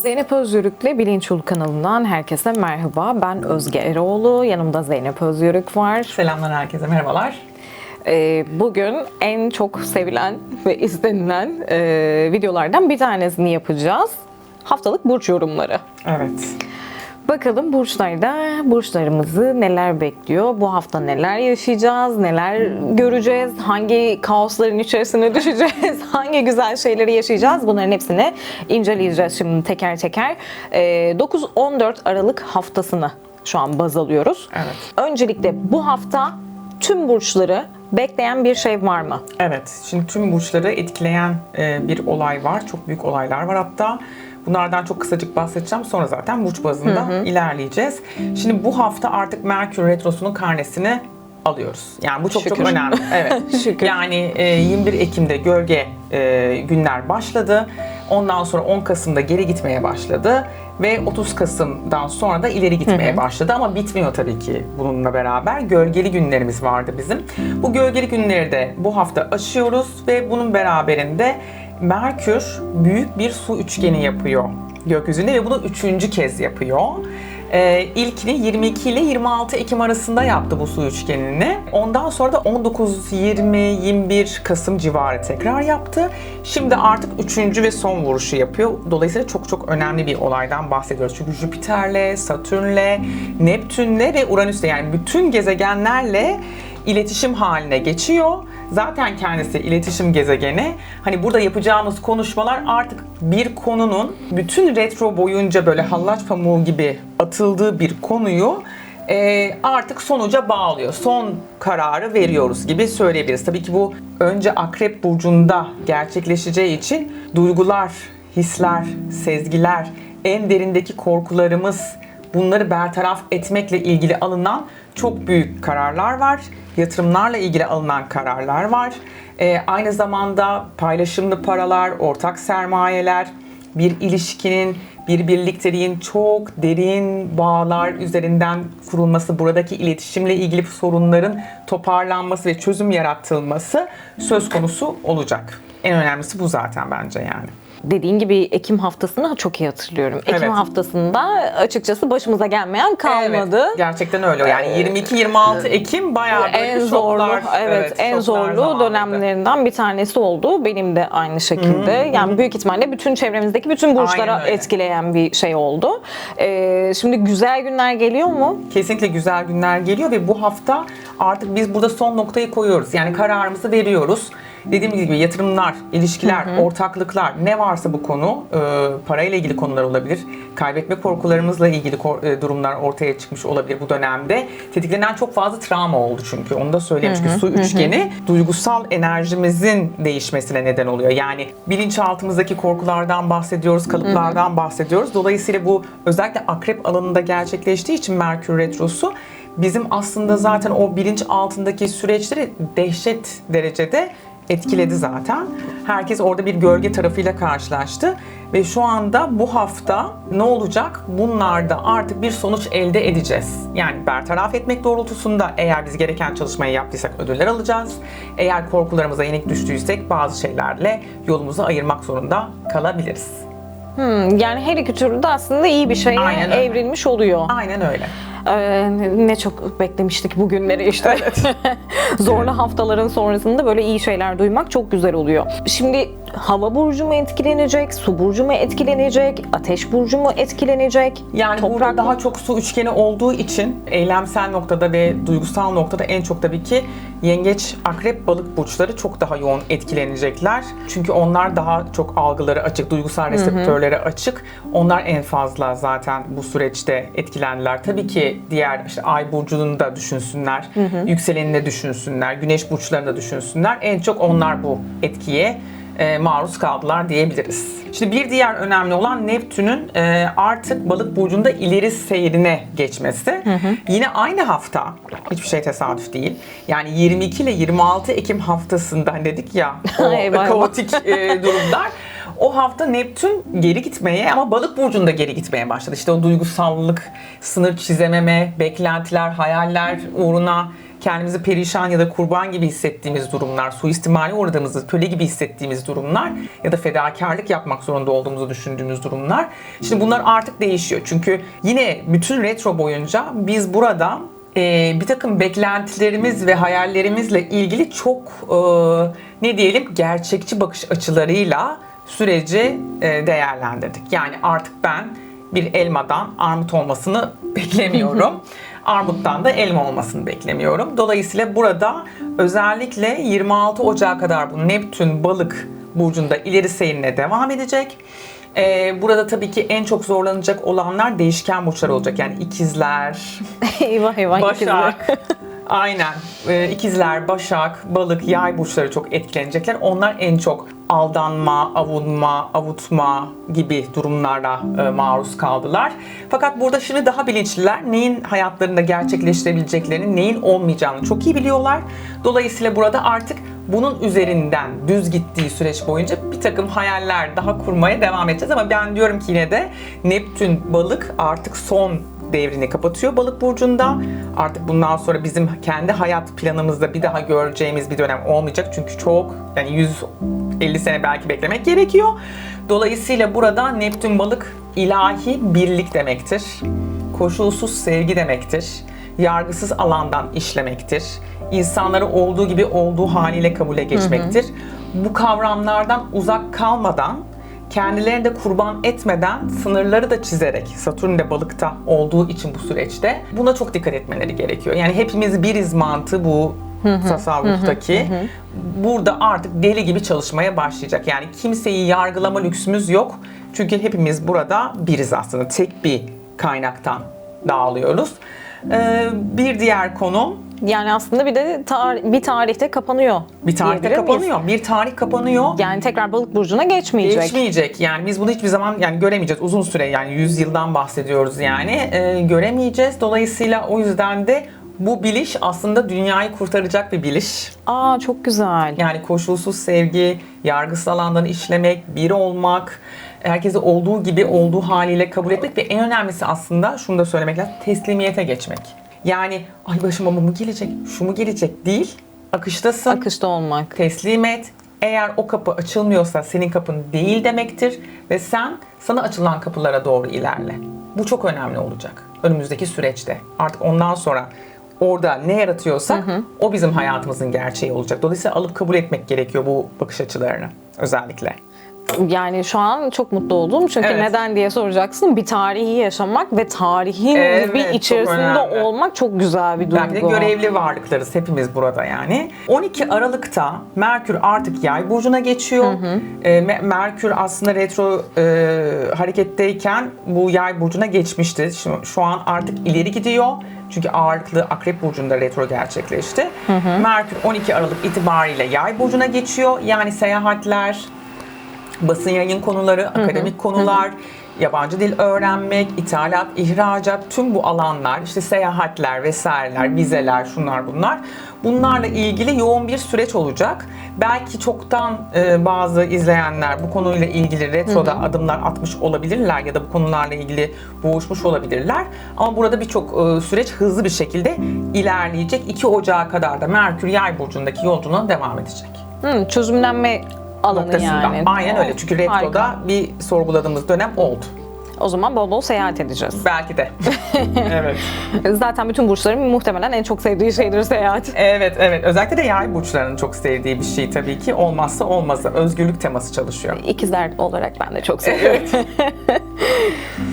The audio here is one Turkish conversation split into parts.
Zeynep Özyörük'le Bilinç Yolu kanalından herkese merhaba. Ben Özge Eroğlu, yanımda Zeynep Özyörük var. Selamlar herkese, merhabalar. Ee, bugün en çok sevilen ve istenilen e, videolardan bir tanesini yapacağız. Haftalık burç yorumları. Evet. Bakalım burçlarda burçlarımızı neler bekliyor? Bu hafta neler yaşayacağız? Neler göreceğiz? Hangi kaosların içerisine düşeceğiz? Hangi güzel şeyleri yaşayacağız? Bunların hepsini inceleyeceğiz şimdi teker teker. Ee, 9-14 Aralık haftasını şu an baz alıyoruz. Evet. Öncelikle bu hafta tüm burçları bekleyen bir şey var mı? Evet, şimdi tüm burçları etkileyen e, bir olay var. Çok büyük olaylar var hatta. Bunlardan çok kısacık bahsedeceğim. Sonra zaten burç bazında ilerleyeceğiz. Şimdi bu hafta artık Merkür Retrosu'nun karnesini alıyoruz. Yani bu çok Şükür. çok önemli. Evet. Şükür. Yani e, 21 Ekim'de gölge e, günler başladı. Ondan sonra 10 Kasım'da geri gitmeye başladı ve 30 Kasım'dan sonra da ileri gitmeye başladı ama bitmiyor tabii ki bununla beraber. Gölgeli günlerimiz vardı bizim. Bu gölgeli günleri de bu hafta aşıyoruz ve bunun beraberinde Merkür büyük bir su üçgeni yapıyor gökyüzünde ve bunu üçüncü kez yapıyor. Ee, ilkini 22 ile 26 Ekim arasında yaptı bu su üçgenini. Ondan sonra da 19, 20, 21 Kasım civarı tekrar yaptı. Şimdi artık üçüncü ve son vuruşu yapıyor. Dolayısıyla çok çok önemli bir olaydan bahsediyoruz. Çünkü Jüpiter'le, Satürn'le, Neptün'le ve Uranüs'le yani bütün gezegenlerle iletişim haline geçiyor. Zaten kendisi iletişim gezegeni. Hani burada yapacağımız konuşmalar artık bir konunun bütün retro boyunca böyle hallaç pamuğu gibi atıldığı bir konuyu e, artık sonuca bağlıyor. Son kararı veriyoruz gibi söyleyebiliriz. Tabii ki bu önce Akrep Burcu'nda gerçekleşeceği için duygular, hisler, sezgiler, en derindeki korkularımız, bunları bertaraf etmekle ilgili alınan çok büyük kararlar var. Yatırımlarla ilgili alınan kararlar var. Ee, aynı zamanda paylaşımlı paralar, ortak sermayeler, bir ilişkinin, bir birlikteliğin çok derin bağlar üzerinden kurulması, buradaki iletişimle ilgili sorunların toparlanması ve çözüm yaratılması söz konusu olacak. En önemlisi bu zaten bence yani. Dediğin gibi Ekim haftasını çok iyi hatırlıyorum. Ekim Evet. haftasında açıkçası başımıza gelmeyen kalmadı. Evet, gerçekten öyle. Yani 22-26 Ekim bayağı böyle en zorlu, şoklar, evet, en şoklar zorlu zamanıydı. dönemlerinden bir tanesi oldu. Benim de aynı şekilde. Yani büyük ihtimalle bütün çevremizdeki bütün burçlara etkileyen bir şey oldu. Ee, şimdi güzel günler geliyor mu? Kesinlikle güzel günler geliyor ve bu hafta artık biz burada son noktayı koyuyoruz. Yani kararımızı veriyoruz. Dediğim gibi yatırımlar, ilişkiler, ortaklıklar ne varsa bu konu e, parayla ilgili konular olabilir. Kaybetme korkularımızla ilgili kor- e, durumlar ortaya çıkmış olabilir bu dönemde. Tetiklenen çok fazla travma oldu çünkü. Onu da söyleyeyim çünkü su üçgeni duygusal enerjimizin değişmesine neden oluyor. Yani bilinçaltımızdaki korkulardan bahsediyoruz, kalıplardan bahsediyoruz. Dolayısıyla bu özellikle akrep alanında gerçekleştiği için Merkür Retrosu bizim aslında zaten o bilinç altındaki süreçleri dehşet derecede etkiledi zaten. Herkes orada bir gölge tarafıyla karşılaştı ve şu anda bu hafta ne olacak? Bunlarda artık bir sonuç elde edeceğiz. Yani bertaraf etmek doğrultusunda eğer biz gereken çalışmayı yaptıysak ödüller alacağız. Eğer korkularımıza yenik düştüysek bazı şeylerle yolumuzu ayırmak zorunda kalabiliriz. Hmm, yani her iki türlü de aslında iyi bir şeye Aynen evrilmiş oluyor. Aynen öyle. Ee, ne çok beklemiştik bu günleri işte. Zorlu haftaların sonrasında böyle iyi şeyler duymak çok güzel oluyor. Şimdi hava burcu mu etkilenecek, su burcu mu etkilenecek, ateş burcu mu etkilenecek? Yani toprak burada daha çok su üçgeni olduğu için eylemsel noktada ve duygusal noktada en çok tabii ki yengeç, akrep, balık burçları çok daha yoğun etkilenecekler. Çünkü onlar daha çok algıları açık, duygusal reseptörleri açık. Onlar en fazla zaten bu süreçte etkilendiler. Tabii ki diğer işte ay burcunu da düşünsünler, yükselenini de düşünsünler, güneş burçlarını da düşünsünler. En çok onlar bu etkiye e, maruz kaldılar diyebiliriz. Şimdi bir diğer önemli olan Neptün'ün e, artık balık burcunda ileri seyrine geçmesi. Yine aynı hafta, hiçbir şey tesadüf değil. Yani 22 ile 26 Ekim haftasında dedik ya o kaotik e, durumlar. O hafta Neptün geri gitmeye ama balık burcunda geri gitmeye başladı. İşte o duygusallık, sınır çizememe, beklentiler, hayaller uğruna kendimizi perişan ya da kurban gibi hissettiğimiz durumlar, suistimale uğradığımızı, köle gibi hissettiğimiz durumlar ya da fedakarlık yapmak zorunda olduğumuzu düşündüğümüz durumlar. Şimdi bunlar artık değişiyor. Çünkü yine bütün retro boyunca biz burada e, bir takım beklentilerimiz ve hayallerimizle ilgili çok e, ne diyelim gerçekçi bakış açılarıyla süreci e, değerlendirdik. Yani artık ben bir elmadan armut olmasını beklemiyorum. Armuttan da elma olmasını beklemiyorum. Dolayısıyla burada özellikle 26 Ocağı kadar bu Neptün balık burcunda ileri seyrine devam edecek. Ee, burada tabii ki en çok zorlanacak olanlar değişken burçlar olacak. Yani ikizler, eyvah eyvah ikizler. Aynen. Ee, ikizler, Başak, Balık, Yay burçları çok etkilenecekler. Onlar en çok aldanma, avunma, avutma gibi durumlara e, maruz kaldılar. Fakat burada şimdi daha bilinçliler. Neyin hayatlarında gerçekleştirebileceklerini, neyin olmayacağını çok iyi biliyorlar. Dolayısıyla burada artık bunun üzerinden düz gittiği süreç boyunca bir takım hayaller daha kurmaya devam edeceğiz. Ama ben diyorum ki yine de Neptün balık artık son devrini kapatıyor balık burcunda. Artık bundan sonra bizim kendi hayat planımızda bir daha göreceğimiz bir dönem olmayacak. Çünkü çok yani 150 sene belki beklemek gerekiyor. Dolayısıyla burada Neptün balık ilahi birlik demektir. Koşulsuz sevgi demektir. Yargısız alandan işlemektir. İnsanları olduğu gibi olduğu haliyle kabule geçmektir. Bu kavramlardan uzak kalmadan kendilerini de kurban etmeden sınırları da çizerek Satürn de balıkta olduğu için bu süreçte buna çok dikkat etmeleri gerekiyor. Yani hepimiz biriz mantığı bu tasavvuftaki. Burada artık deli gibi çalışmaya başlayacak. Yani kimseyi yargılama lüksümüz yok. Çünkü hepimiz burada biriz aslında. Tek bir kaynaktan dağılıyoruz. Ee, bir diğer konu Yani aslında bir de tar- bir tarihte kapanıyor. bir tarihte diyebilir miyiz? kapanıyor. Bir tarih kapanıyor. Yani tekrar balık burcuna geçmeyecek. Geçmeyecek. Yani biz bunu hiçbir zaman yani göremeyeceğiz. Uzun süre yani 100 yıldan bahsediyoruz yani. Ee, göremeyeceğiz. Dolayısıyla o yüzden de bu biliş aslında dünyayı kurtaracak bir biliş. Aa çok güzel. Yani koşulsuz sevgi, yargısız alandan işlemek, bir olmak, herkesi olduğu gibi olduğu haliyle kabul etmek ve en önemlisi aslında şunu da söylemek lazım, teslimiyete geçmek. Yani ay başıma bu mu gelecek, şu mu gelecek değil, akıştasın Akışta olmak. teslim et. Eğer o kapı açılmıyorsa senin kapın değil demektir ve sen sana açılan kapılara doğru ilerle. Bu çok önemli olacak önümüzdeki süreçte. Artık ondan sonra orada ne yaratıyorsak o bizim hayatımızın gerçeği olacak. Dolayısıyla alıp kabul etmek gerekiyor bu bakış açılarını özellikle. Yani şu an çok mutlu oldum. Çünkü Evet. neden diye soracaksın. Bir tarihi yaşamak ve tarihin Evet, bir çok içerisinde önemli. olmak çok güzel bir duygu. Belki de görevli varlıklarız hepimiz burada yani. 12 Aralık'ta Merkür artık yay burcuna geçiyor. Ee, Me- Merkür aslında retro e, hareketteyken bu yay burcuna geçmişti. Şu, şu an artık ileri gidiyor. Çünkü ağırlıklı akrep burcunda retro gerçekleşti. Merkür 12 Aralık itibariyle yay burcuna geçiyor. Yani seyahatler, basın yayın konuları, akademik konular, yabancı dil öğrenmek, ithalat, ihracat, tüm bu alanlar, işte seyahatler vesaireler, vizeler, şunlar bunlar. Bunlarla ilgili yoğun bir süreç olacak. Belki çoktan e, bazı izleyenler bu konuyla ilgili retroda adımlar atmış olabilirler ya da bu konularla ilgili boğuşmuş olabilirler. Ama burada birçok e, süreç hızlı bir şekilde ilerleyecek. 2 Ocağı kadar da Merkür Yay burcundaki yolculuğuna devam edecek Hı, çözümlenme alanı noktasında. yani. Aynen öyle. Çünkü retroda Harika. bir sorguladığımız dönem oldu. O zaman bol bol seyahat edeceğiz. Belki de. evet. Zaten bütün burçların muhtemelen en çok sevdiği şeydir seyahat. Evet, evet. Özellikle de yay burçlarının çok sevdiği bir şey tabii ki. Olmazsa olmazı. Özgürlük teması çalışıyor. İkizler olarak ben de çok seviyorum.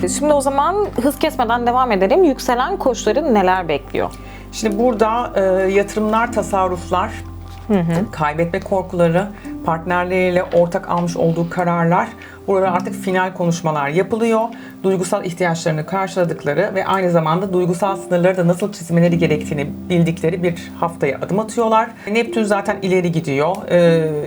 Şimdi o zaman hız kesmeden devam edelim. Yükselen koçları neler bekliyor? Şimdi burada e, yatırımlar, tasarruflar, kaybetme korkuları, partnerleriyle ortak almış olduğu kararlar, burada artık final konuşmalar yapılıyor. Duygusal ihtiyaçlarını karşıladıkları ve aynı zamanda duygusal sınırları da nasıl çizmeleri gerektiğini bildikleri bir haftaya adım atıyorlar. Neptün zaten ileri gidiyor. E,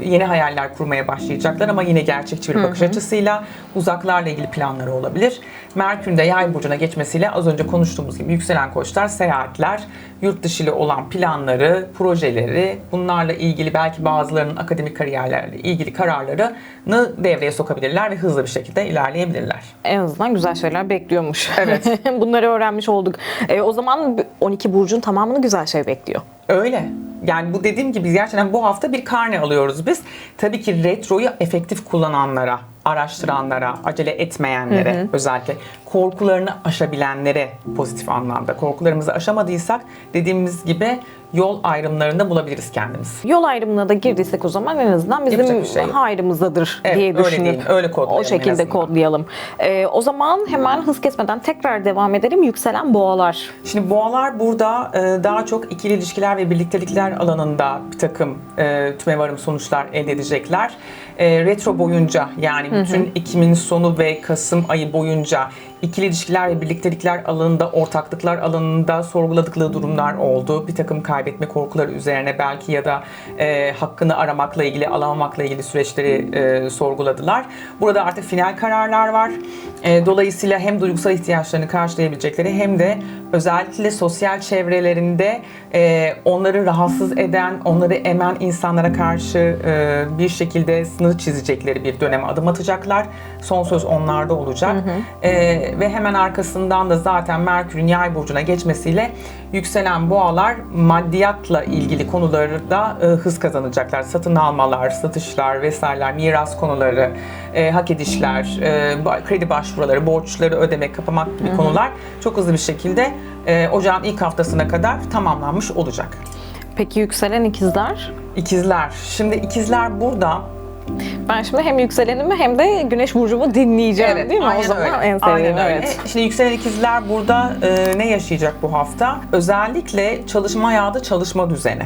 yeni hayaller kurmaya başlayacaklar ama yine gerçekçi bir bakış açısıyla uzaklarla ilgili planları olabilir. Merkür'ün de yay burcuna geçmesiyle az önce konuştuğumuz gibi yükselen koçlar, seyahatler, yurt dışı ile olan planları, projeleri, bunlarla ilgili belki bazılarının akademik kariyerlerle ilgili kararlarını devreye sokabilirler ve hızlı bir şekilde ilerleyebilirler. En azından güzel şeyler bekliyormuş. Evet. Bunları öğrenmiş olduk. E, o zaman 12 burcun tamamını güzel şey bekliyor. Öyle. Yani bu dediğim gibi gerçekten bu hafta bir karne alıyoruz biz. Tabii ki retroyu efektif kullananlara, araştıranlara, acele etmeyenlere özellikle korkularını aşabilenlere pozitif anlamda. Korkularımızı aşamadıysak dediğimiz gibi yol ayrımlarında bulabiliriz kendimizi. Yol ayrımına da girdiysek o zaman en azından bizim şey yok. hayrımızdadır Evet, diye öyle düşünüp diyelim, öyle kodlayalım o şekilde kodlayalım. E, o zaman hemen hız kesmeden tekrar devam edelim. Yükselen boğalar. Şimdi boğalar burada e, daha çok ikili ilişkiler ve birliktelikler alanında bir takım e, tümevarım sonuçlar elde edecekler. E, retro boyunca yani bütün Ekim'in sonu ve Kasım ayı boyunca ikili ilişkiler ve birliktelikler alanında, ortaklıklar alanında sorguladıkları durumlar oldu. Bir takım kaybetme korkuları üzerine belki ya da e, hakkını aramakla ilgili, alamamakla ilgili süreçleri e, sorguladılar. Burada artık final kararlar var. E, dolayısıyla hem duygusal ihtiyaçlarını karşılayabilecekleri hem de özellikle sosyal çevrelerinde e, onları rahatsız eden, onları emen insanlara karşı e, bir şekilde sınır çizecekleri bir döneme adım atacaklar. Son söz onlarda olacak. E, ve hemen arkasından da zaten Merkür'ün yay burcuna geçmesiyle yükselen boğalar maddiyatla ilgili konularda e, hız kazanacaklar. Satın almalar, satışlar vesaireler, miras konuları, e, hak edişler, e, kredi başvuruları, borçları ödemek, kapamak gibi konular çok hızlı bir şekilde e, ocağın ilk haftasına kadar tamamlanmış olacak. Peki yükselen ikizler? İkizler. Şimdi ikizler burada Ben şimdi hem yükselenimi hem de güneş burcumu dinleyeceğim değil mi? o zaman öyle. en sevdiğim Aynen öyle. evet. Şimdi yükselen ikizler burada e, ne yaşayacak bu hafta? Özellikle çalışma hayatı, çalışma düzeni,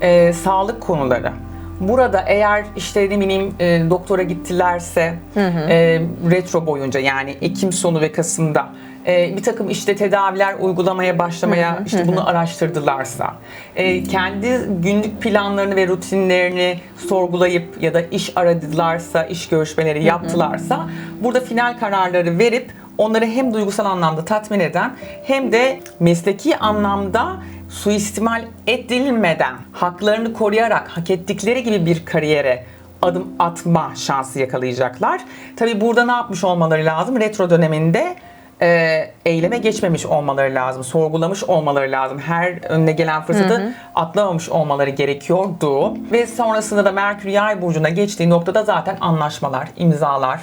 e, sağlık konuları. Burada eğer işte ne bileyim e, doktora gittilerse e, retro boyunca yani Ekim sonu ve Kasım'da e, bir takım işte tedaviler uygulamaya başlamaya işte bunu araştırdılarsa e, kendi günlük planlarını ve rutinlerini sorgulayıp ya da iş aradılarsa iş görüşmeleri yaptılarsa burada final kararları verip onları hem duygusal anlamda tatmin eden hem de mesleki anlamda suistimal edilmeden haklarını koruyarak hak ettikleri gibi bir kariyere adım atma şansı yakalayacaklar. Tabi burada ne yapmış olmaları lazım? Retro döneminde e, eyleme geçmemiş olmaları lazım, sorgulamış olmaları lazım. Her önüne gelen fırsatı atlamamış olmaları gerekiyordu. Ve sonrasında da Merkür Yay burcuna geçtiği noktada zaten anlaşmalar, imzalar,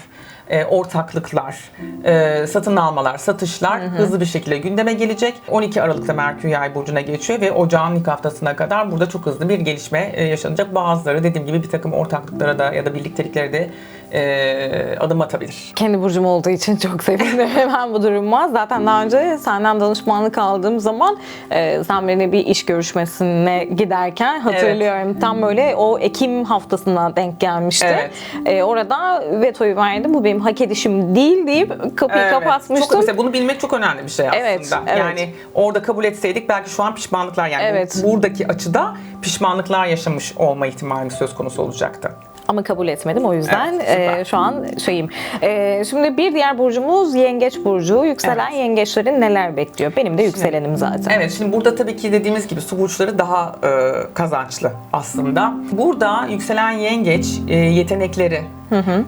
e, ortaklıklar, e, satın almalar, satışlar hızlı bir şekilde gündeme gelecek. 12 Aralık'ta Merkür Yay burcuna geçiyor ve ocağın ilk haftasına kadar burada çok hızlı bir gelişme e, yaşanacak. Bazıları dediğim gibi bir takım ortaklıklara da ya da birlikteliklere de e, adım atabilir. Kendi burcum olduğu için çok sevindim hemen bu duruma. Zaten daha önce senden danışmanlık aldığım zaman e, sen beni bir iş görüşmesine giderken hatırlıyorum. Tam böyle o Ekim haftasına denk gelmişti. Evet. E, orada vetoyu verdim. Bu benim hak edişim değil deyip kapıyı Evet. kapatmıştım. Çok mesela bunu bilmek çok önemli bir şey aslında. Evet, evet. Yani orada kabul etseydik belki şu an pişmanlıklar yani Evet. buradaki açıda pişmanlıklar yaşamış olma ihtimali söz konusu olacaktı. Ama kabul etmedim o yüzden Evet, e, şu an şeyim. E, şimdi bir diğer burcumuz Yengeç burcu. Yükselen Evet. yengeçlerin neler bekliyor? Benim de yükselenim zaten. Evet şimdi burada tabii ki dediğimiz gibi su burçları daha e, kazançlı aslında. Burada yükselen yengeç e, yetenekleri,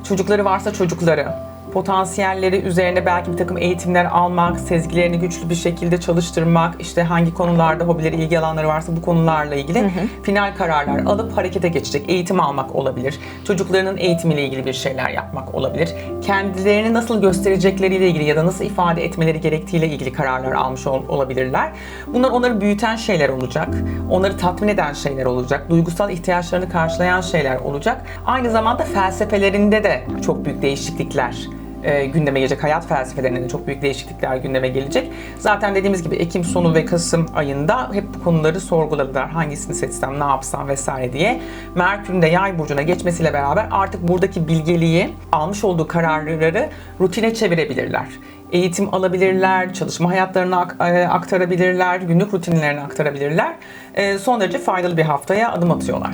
çocukları varsa çocukları, potansiyelleri üzerine belki bir takım eğitimler almak, sezgilerini güçlü bir şekilde çalıştırmak, işte hangi konularda hobileri, ilgi alanları varsa bu konularla ilgili final kararlar alıp harekete geçecek. Eğitim almak olabilir. Çocuklarının eğitimiyle ilgili bir şeyler yapmak olabilir. Kendilerini nasıl gösterecekleriyle ilgili ya da nasıl ifade etmeleri gerektiğiyle ilgili kararlar almış ol- olabilirler. Bunlar onları büyüten şeyler olacak. Onları tatmin eden şeyler olacak. Duygusal ihtiyaçlarını karşılayan şeyler olacak. Aynı zamanda felsefelerinde de çok büyük değişiklikler e, gündeme gelecek. Hayat felsefelerinde de çok büyük değişiklikler gündeme gelecek. Zaten dediğimiz gibi Ekim sonu ve Kasım ayında hep bu konuları sorguladılar. Hangisini seçsem, ne yapsam vesaire diye. Merkür'ün de yay burcuna geçmesiyle beraber artık buradaki bilgeliği, almış olduğu kararları rutine çevirebilirler. Eğitim alabilirler, çalışma hayatlarına ak- e, aktarabilirler, günlük rutinlerine aktarabilirler. E, Son derece faydalı bir haftaya adım atıyorlar.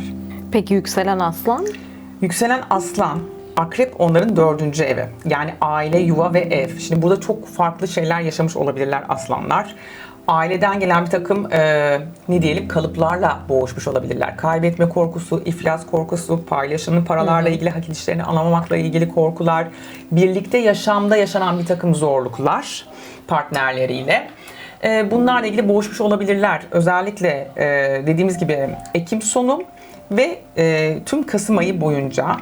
Peki yükselen aslan? Yükselen aslan, akrep onların dördüncü evi. Yani aile, yuva ve ev. Şimdi burada çok farklı şeyler yaşamış olabilirler aslanlar. aileden gelen bir takım e, ne diyelim kalıplarla boğuşmuş olabilirler. Kaybetme korkusu, iflas korkusu, paylaşımlı paralarla ilgili hak edişlerini alamamakla ilgili korkular, birlikte yaşamda yaşanan bir takım zorluklar partnerleriyle. E, bunlarla ilgili boğuşmuş olabilirler. Özellikle e, dediğimiz gibi Ekim sonu ve e, tüm Kasım ayı boyunca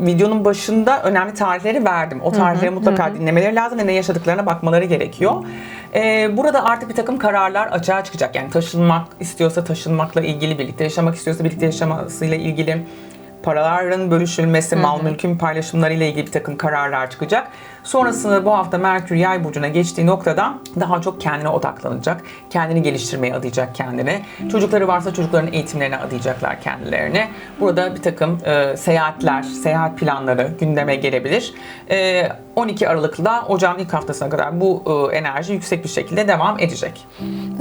videonun başında önemli tarihleri verdim. O tarihleri mutlaka dinlemeleri lazım ve ne yaşadıklarına bakmaları gerekiyor. Ee, burada artık bir takım kararlar açığa çıkacak. Yani taşınmak istiyorsa taşınmakla ilgili, birlikte yaşamak istiyorsa birlikte yaşamasıyla ilgili, paraların bölüşülmesi, mal mülkün paylaşımları ile ilgili bir takım kararlar çıkacak. Sonrasında bu hafta Merkür Yay burcuna geçtiği noktada daha çok kendine odaklanacak. Kendini geliştirmeye adayacak kendini. Çocukları varsa çocukların eğitimlerine adayacaklar kendilerini. Burada bir takım e, seyahatler, seyahat planları gündeme gelebilir. E, 12 Aralık'ta ocağın ilk haftasına kadar bu e, enerji yüksek bir şekilde devam edecek.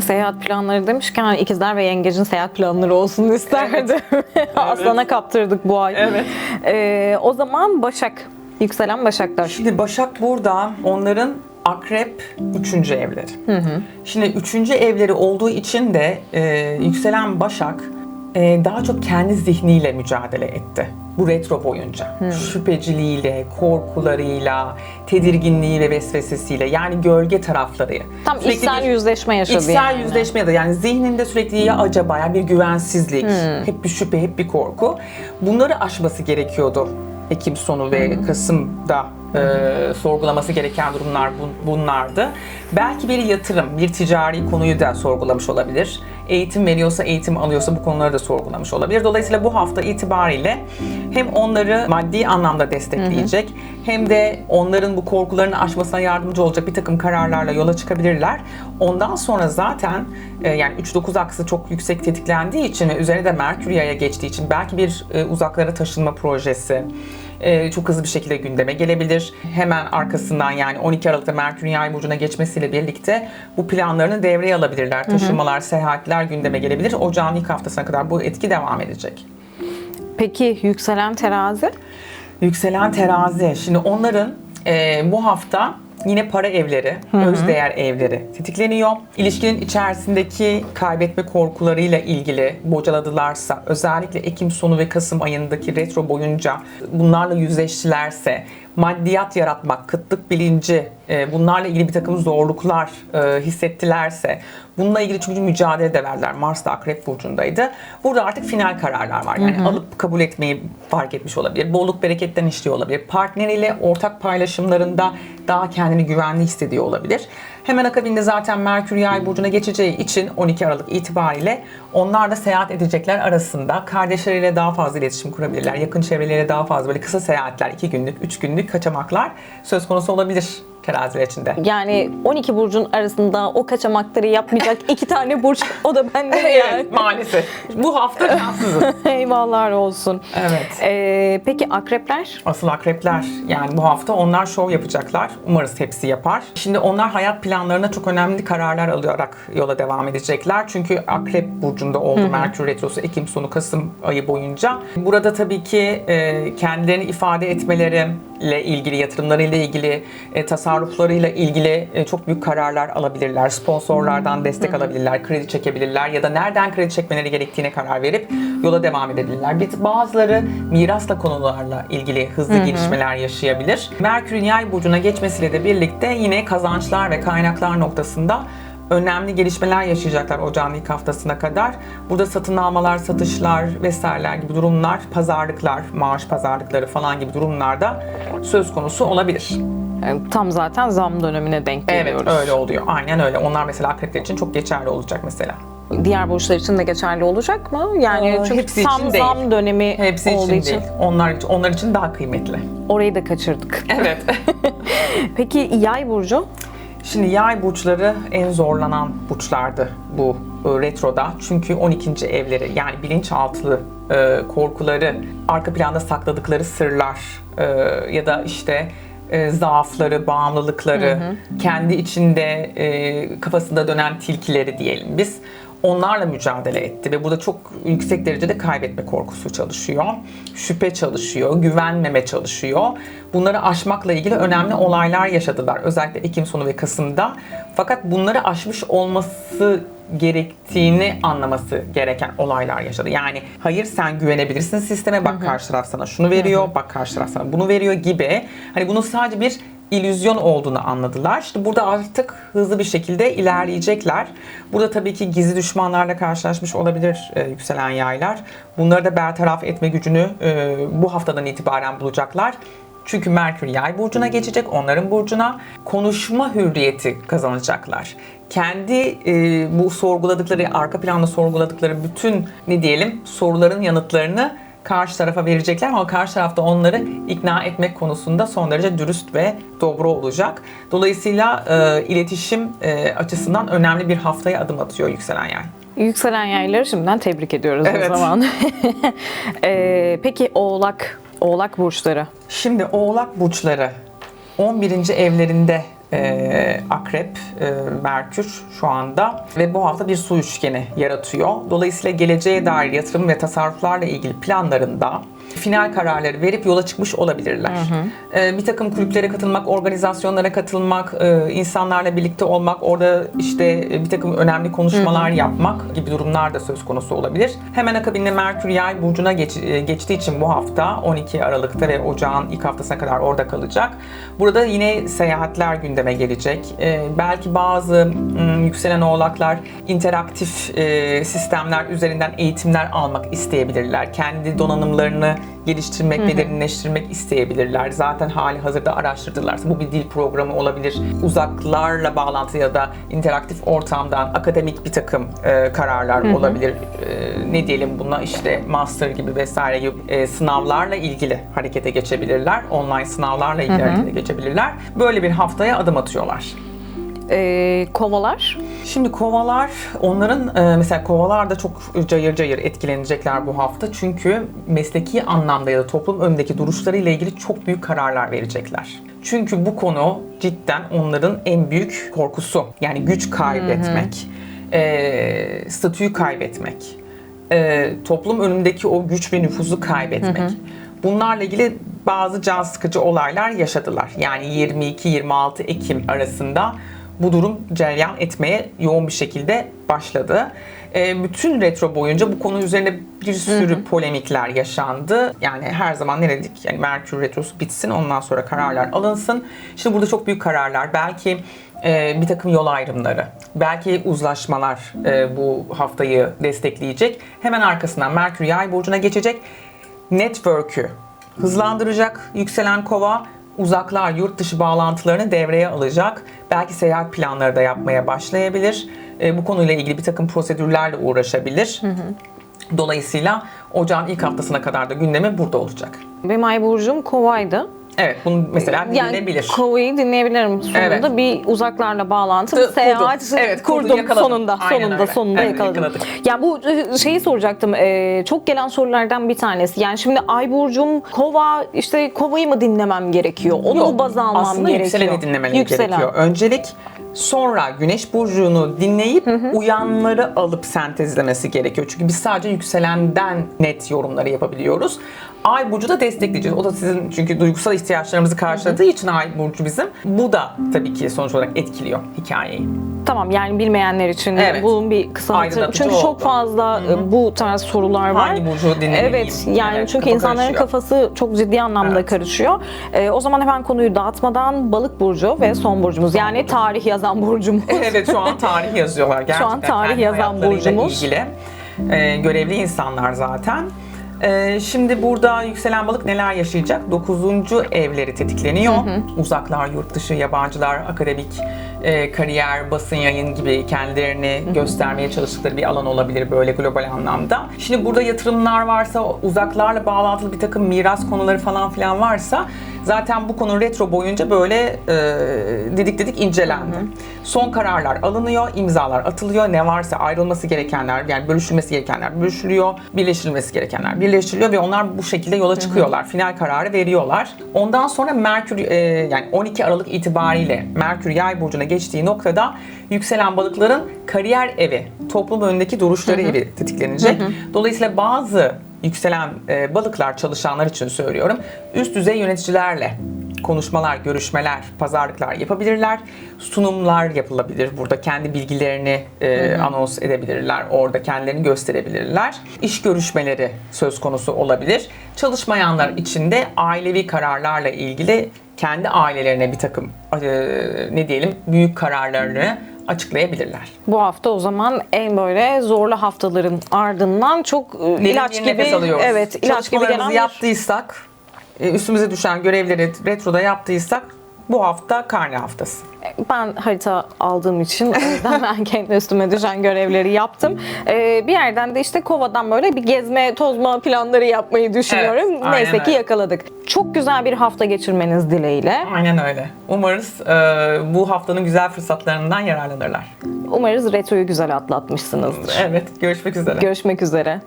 Seyahat planları demişken ikizler ve yengecin seyahat planları olsun isterdim. Aslana kaptırdık bu ay. Evet. Ee, o zaman Başak. Yükselen Başaklar. Şimdi Başak burada onların akrep üçüncü evleri. Şimdi üçüncü evleri olduğu için de e, yükselen Başak e, daha çok kendi zihniyle mücadele etti. Bu retro boyunca. Şüpheciliğiyle, korkularıyla, tedirginliği ve vesvesesiyle yani gölge tarafları. Tam Sürekli içsel bir- yüzleşme yaşadı İçsel yani. yüzleşme ya da yani zihninde sürekli ya acaba ya bir güvensizlik, hep bir şüphe, hep bir korku. Bunları aşması gerekiyordu Ekim sonu ve Kasım'da e, sorgulaması gereken durumlar bun- bunlardı. Belki bir yatırım, bir ticari konuyu da sorgulamış olabilir. Eğitim veriyorsa, eğitim alıyorsa bu konuları da sorgulamış olabilir. Dolayısıyla bu hafta itibariyle hem onları maddi anlamda destekleyecek hem de onların bu korkularını aşmasına yardımcı olacak bir takım kararlarla yola çıkabilirler. Ondan sonra zaten e, yani 3-9 aksı çok yüksek tetiklendiği için ve üzerine de Merkür Yay'a geçtiği için belki bir e, uzaklara taşınma projesi e, çok hızlı bir şekilde gündeme gelebilir. Hemen arkasından yani 12 Aralık'ta Merkür Yay burcuna geçmesiyle birlikte bu planlarını devreye alabilirler. Taşınmalar, seyahatler gündeme gelebilir. Ocağın ilk haftasına kadar bu etki devam edecek. Peki yükselen terazi? Yükselen terazi. Şimdi onların e, bu hafta yine para evleri, öz değer evleri tetikleniyor. İlişkinin içerisindeki kaybetme korkularıyla ilgili bocaladılarsa, özellikle Ekim sonu ve Kasım ayındaki retro boyunca bunlarla yüzleştilerse, maddiyat yaratmak, kıtlık bilinci, e, bunlarla ilgili bir takım zorluklar e, hissettilerse, bununla ilgili çünkü mücadele de verdiler. Mars da Akrep Burcu'ndaydı. Burada artık final kararlar var. Yani alıp kabul etmeyi fark etmiş olabilir. Bolluk bereketten işliyor olabilir. Partneriyle ortak paylaşımlarında daha kendini güvenli hissediyor olabilir. Hemen akabinde zaten Merkür Yay burcuna geçeceği için 12 Aralık itibariyle onlar da seyahat edecekler arasında kardeşleriyle daha fazla iletişim kurabilirler. Yakın çevreleriyle daha fazla böyle kısa seyahatler, 2 günlük, 3 günlük kaçamaklar söz konusu olabilir teraziler içinde. Yani 12 burcun arasında o kaçamakları yapmayacak iki tane burç o da bende yani. Evet maalesef. Bu hafta şanssızız. Eyvallah olsun. Evet. Ee, peki akrepler? Asıl akrepler yani bu hafta onlar şov yapacaklar. Umarız hepsi yapar. Şimdi onlar hayat planlarına çok önemli kararlar alarak yola devam edecekler. Çünkü akrep burcunda oldu Merkür Retrosu Ekim sonu Kasım ayı boyunca. Burada tabii ki e, kendilerini ifade etmeleriyle ilgili, yatırımlarıyla ilgili, e, tasarruflarıyla ilgili e, çok büyük kararlar alabilirler. Sponsorlardan destek alabilirler, kredi çekebilirler ya da nereden kredi çekmeleri gerektiğine karar verip yola devam edebilirler. Bazıları mirasla konularla ilgili hızlı gelişmeler yaşayabilir. Merkür'ün yay burcuna geçmesiyle de birlikte yine kazançlar ve kaynaklar noktasında önemli gelişmeler yaşayacaklar ocağın ilk haftasına kadar. Burada satın almalar, satışlar vesaireler gibi durumlar, pazarlıklar, maaş pazarlıkları falan gibi durumlarda söz konusu olabilir. Tam zaten zam dönemine denk Evet geliyoruz. öyle oluyor. Aynen öyle. Onlar mesela akrepler için çok geçerli olacak mesela. Diğer burçlar için de geçerli olacak mı? Yani Aa, çünkü hepsi tam için değil. zam dönemi Hepsi olduğu için için değil. Onlar, onlar için daha kıymetli. orayı da kaçırdık. Evet. Peki yay burcu? Şimdi yay burçları en zorlanan burçlardı bu e, retroda. Çünkü 12. evleri yani bilinçaltı e, korkuları, arka planda sakladıkları sırlar e, ya da işte e, zaafları, bağımlılıkları, kendi içinde e, kafasında dönen tilkileri diyelim biz. Onlarla mücadele etti ve burada çok yüksek derecede kaybetme korkusu çalışıyor. Şüphe çalışıyor, güvenmeme çalışıyor. Bunları aşmakla ilgili önemli olaylar yaşadılar. Özellikle Ekim sonu ve Kasım'da. Fakat bunları aşmış olması gerektiğini anlaması gereken olaylar yaşadı. Yani hayır sen güvenebilirsin sisteme bak karşı taraf sana şunu veriyor, bak karşı taraf sana bunu veriyor gibi. Hani bunun sadece bir illüzyon olduğunu anladılar. İşte burada artık hızlı bir şekilde ilerleyecekler. Burada tabii ki gizli düşmanlarla karşılaşmış olabilir e, yükselen yaylar. Bunları da bertaraf etme gücünü e, bu haftadan itibaren bulacaklar. Çünkü Merkür Yay burcuna geçecek, onların burcuna konuşma hürriyeti kazanacaklar. Kendi e, bu sorguladıkları, arka planda sorguladıkları bütün ne diyelim soruların yanıtlarını karşı tarafa verecekler ama karşı tarafta onları ikna etmek konusunda son derece dürüst ve dobro olacak. Dolayısıyla e, iletişim e, açısından önemli bir haftaya adım atıyor yükselen yay. Yükselen yayları şimdiden tebrik ediyoruz Evet. o zaman. Ee, peki Oğlak, Oğlak burçları. Şimdi Oğlak burçları 11. evlerinde e, Akrep, e, Merkür şu anda ve bu hafta bir su üçgeni yaratıyor. Dolayısıyla geleceğe dair yatırım ve tasarruflarla ilgili planlarında final kararları verip yola çıkmış olabilirler. E, bir takım kulüplere katılmak, organizasyonlara katılmak, e, insanlarla birlikte olmak, orada işte e, bir takım önemli konuşmalar yapmak gibi durumlar da söz konusu olabilir. Hemen akabinde Merkür Yay burcuna geç- e, geçtiği için bu hafta 12 Aralık'ta ve Ocağın ilk haftasına kadar orada kalacak. Burada yine seyahatler gündeme gelecek. E, belki bazı yükselen oğlaklar interaktif e, sistemler üzerinden eğitimler almak isteyebilirler. Kendi donanımlarını geliştirmek ve derinleştirmek isteyebilirler. Zaten hali hazırda araştırdılarsa bu bir dil programı olabilir. Uzaklarla bağlantı ya da interaktif ortamdan akademik bir takım e, kararlar olabilir. E, ne diyelim buna işte master gibi vesaire gibi e, sınavlarla ilgili harekete geçebilirler. Online sınavlarla ilgili harekete geçebilirler. Böyle bir haftaya adım atıyorlar. Ee, kovalar. Şimdi kovalar, onların e, mesela kovalar da çok cayır cayır etkilenecekler bu hafta. Çünkü mesleki anlamda ya da toplum önündeki duruşlarıyla ilgili çok büyük kararlar verecekler. Çünkü bu konu cidden onların en büyük korkusu. Yani güç kaybetmek, e, statüyü kaybetmek, e, toplum önündeki o güç ve nüfuzu kaybetmek. Bunlarla ilgili bazı can sıkıcı olaylar yaşadılar. Yani 22-26 Ekim arasında bu durum cereyan etmeye yoğun bir şekilde başladı. E, bütün retro boyunca bu konu üzerine bir sürü polemikler yaşandı. Yani her zaman ne dedik? Yani Merkür retrosu bitsin ondan sonra kararlar alınsın. Şimdi burada çok büyük kararlar. Belki e, bir takım yol ayrımları, belki uzlaşmalar e, bu haftayı destekleyecek. Hemen arkasından Merkür Yay burcuna geçecek. Network'ü hızlandıracak yükselen kova uzaklar, yurt dışı bağlantılarını devreye alacak. Belki seyahat planları da yapmaya başlayabilir. E, bu konuyla ilgili bir takım prosedürlerle uğraşabilir. Dolayısıyla ocağın ilk haftasına kadar da gündemi burada olacak. Benim ay burcum kovaydı. Evet, bunu mesela Yani dinlenebilir. kovayı dinleyebilirim. Sonunda Evet. bir uzaklarla bağlantı, bir seyahat Evet, kurdun, kurdum yakaladın. sonunda. Aynen sonunda öyle. sonunda Evet, yakaladım. yakaladık. Ya bu e, şeyi soracaktım. e, çok gelen sorulardan bir tanesi. Yani şimdi ay burcum kova işte kovayı mı dinlemem gerekiyor? Onu Yok, mu baz almam aslında gerekiyor? yükseleni dinlemeleri Yükselen. gerekiyor. Öncelik sonra güneş burcunu dinleyip uyanları alıp sentezlemesi gerekiyor. Çünkü biz sadece yükselenden net yorumları yapabiliyoruz. Ay burcu da destekleyeceğiz. O da sizin çünkü duygusal ihtiyaçlarımızı karşıladığı için ay burcu bizim. Bu da tabii ki sonuç olarak etkiliyor hikayeyi. Tamam yani bilmeyenler için Evet. bunun bir kısa Çünkü oldu. çok fazla e, bu tarz sorular var. Hangi burcu dinlemeliyim? Evet yani Evet, çünkü kafa insanların karışıyor. kafası çok ciddi anlamda Evet. karışıyor. E, o zaman hemen konuyu dağıtmadan balık burcu ve son burcumuz yani burcu. tarih yazan burcumuz. evet şu an tarih yazıyorlar gerçekten. tarih kendi yazan hayatlarıyla burcumuz. ilgili. Ee, görevli insanlar zaten. Ee, şimdi burada yükselen balık neler yaşayacak? 9. evleri tetikleniyor. Uzaklar, yurt dışı, yabancılar, akademik, e, kariyer, basın yayın gibi kendilerini göstermeye çalıştıkları bir alan olabilir böyle global anlamda. Şimdi burada yatırımlar varsa, uzaklarla bağlantılı bir takım miras konuları falan filan varsa Zaten bu konu retro boyunca böyle e, didik didik incelendi. Son kararlar alınıyor, imzalar atılıyor. Ne varsa ayrılması gerekenler, yani bölüşülmesi gerekenler bölüşülüyor, birleştirilmesi gerekenler birleştiriliyor ve onlar bu şekilde yola çıkıyorlar. Final kararı veriyorlar. Ondan sonra Merkür e, yani 12 Aralık itibariyle Merkür Yay burcuna geçtiği noktada yükselen balıkların kariyer evi, toplum önündeki duruşları evi tetiklenecek. Dolayısıyla bazı yükselen e, balıklar çalışanlar için söylüyorum. Üst düzey yöneticilerle konuşmalar, görüşmeler, pazarlıklar yapabilirler. Sunumlar yapılabilir. Burada kendi bilgilerini e, anons edebilirler. Orada kendilerini gösterebilirler. İş görüşmeleri söz konusu olabilir. Çalışmayanlar için de ailevi kararlarla ilgili kendi ailelerine bir takım e, ne diyelim büyük kararlarını açıklayabilirler. Bu hafta o zaman en böyle zorlu haftaların ardından çok e, Derin ilaç gibi alıyoruz. evet ilaç gibi gelen bir yaptıysak, e, üstümüze düşen görevleri retroda yaptıysak bu hafta karne haftası. Ben harita aldığım için o yüzden ben kendi üstüme düşen görevleri yaptım. Ee, bir yerden de işte Kova'dan böyle bir gezme, tozma planları yapmayı düşünüyorum. Evet, Neyse ki öyle. yakaladık. Çok güzel bir hafta geçirmeniz dileğiyle. Aynen öyle. Umarız e, bu haftanın güzel fırsatlarından yararlanırlar. Umarız retroyu güzel atlatmışsınızdır. Evet, görüşmek üzere. Görüşmek üzere.